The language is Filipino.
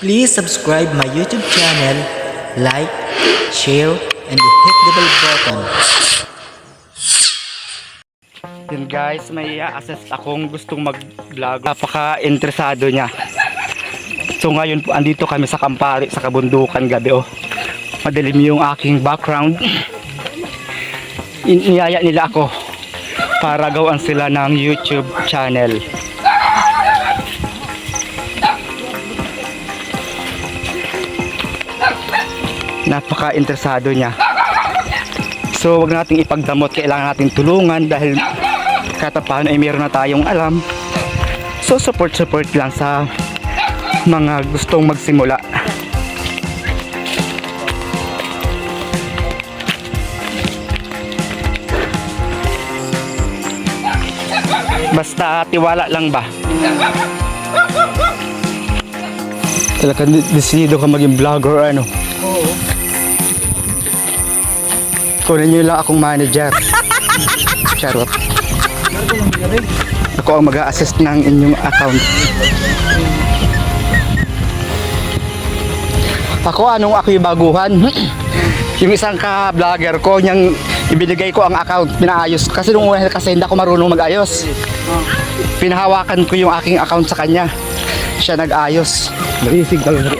Please subscribe my YouTube channel, like, share, and hit the bell button. Yun guys, may assess akong gustong mag-vlog. Napaka-interesado niya. So ngayon po, andito kami sa Kampari, sa kabundukan gabi oh. Madilim yung aking background. In- Niyaya nila ako para gawan sila ng YouTube channel. Napaka-interesado niya. So wag nating ipagdamot, kailangan natin tulungan dahil kahit pa paano ay meron na tayong alam. So support support lang sa mga gustong magsimula. Basta tiwala lang ba? Talaga decidido ka maging vlogger ano? Oo. Kunin niyo lang akong manager. Charot. Ako ang mag-a-assist ng inyong account. Ako, anong ako yung baguhan? yung isang ka-vlogger ko, niyang ibinigay ko ang account, pinaayos. Kasi nung una kasi hindi ako marunong mag-ayos. Pinahawakan ko yung aking account sa kanya. Siya nag-ayos. Lang rin.